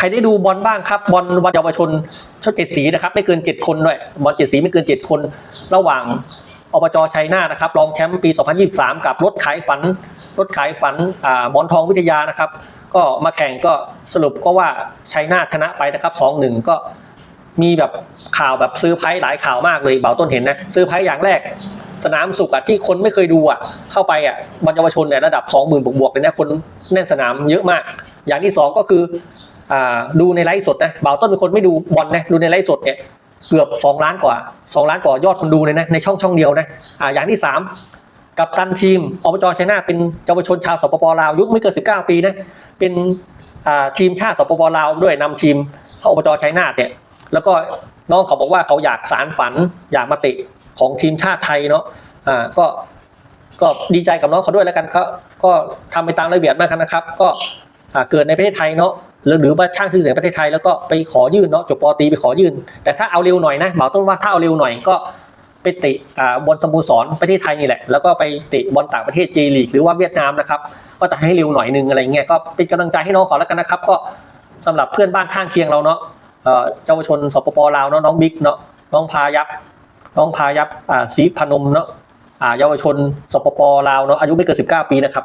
ใครได้ดูบอลบ้างครับ บอลวันเยาวชนชดเจ็ดสีนะครับ ไม่เกินเจ็ดคนด้วยบอลเจ็ดสีไม่เกินเจ็ดคน ระหว่างอบจชัยนาทนะครับรองแชมป์ปี 2023 กับรถขายฝัน รถขายฝันอ่าหมอนทองวิทยานะครับ ก็มาแข่งก็สรุปก็ว่าชัยนาทชนะไปนะครับ 2-1 ก็มีแบบข่าวแบบซื้อไพรส์หลายข่าวมากเลยเบาต้นเห็นนะซื้อไพรส์อย่างแรก สนามสุขอะที่คนไม่เคยดูอะเข้าไปอะบอลเยาวชนเนี่ยระดับ 20,000บวกๆเลยนะคนแน่นสนามเยอะมาก อย่างที่สองก็คือ ดูในไลฟ์สดนะเบาต้นเป็นคนไม่ดูบอลนะดูในไลฟ์สดเนี่ยเกือบ 2 ล้านกว่า 2 ล้านกว่ายอดคนดูเลยนะในช่องช่องเดียวนะอ่าอย่างที่ 3 กับตันทีมอบจชัยนาเป็นเยาวชนชาวสปปลาวยุคไม่เกิน19 ปีนะเป็นทีมชาติสปปลาวด้วยนำทีมเขาอบจชัยนาเนี่ยแล้วก็น้องเขาบอกว่าเขาอยากสารฝันอยากมาตะของทีมชาติไทยเนาะอ่าก็ก็ดีใจกับน้องเขาด้วยแล้วกันเขาก็ทำไปตามระเบียบมากนะครับ ก็เกิดในประเทศไทยเนาะ หรือว่าช่างชื่อเสียงประเทศไทยแล้วก็ไปขอยื่นเนาะจบปอตรีไปขอยื่น แต่ถ้าเอาเร็วหน่อยนะบอกต้นว่าถ้าเอาเร็วหน่อยก็ไปตะอ่าบอลสโมสรประเทศไทยนี่แหละ แล้วก็ไปตะบอลต่างประเทศเจลีกหรือว่าเวียดนามนะครับก็จะให้เร็วหน่อยนึงอะไรเงี้ยก็เป็นกำลังใจให้น้องขอแล้วกันนะครับ ก็สำหรับเพื่อนบ้านข้างเคียงเราเนาะเยาวชนสปปลาวเนาะน้องบิ๊กเนาะน้องพายับน้องพายับศรีพนมเนาะเยาวชนสปปลาวเนาะอายุไม่เกิน19 ปีนะครับ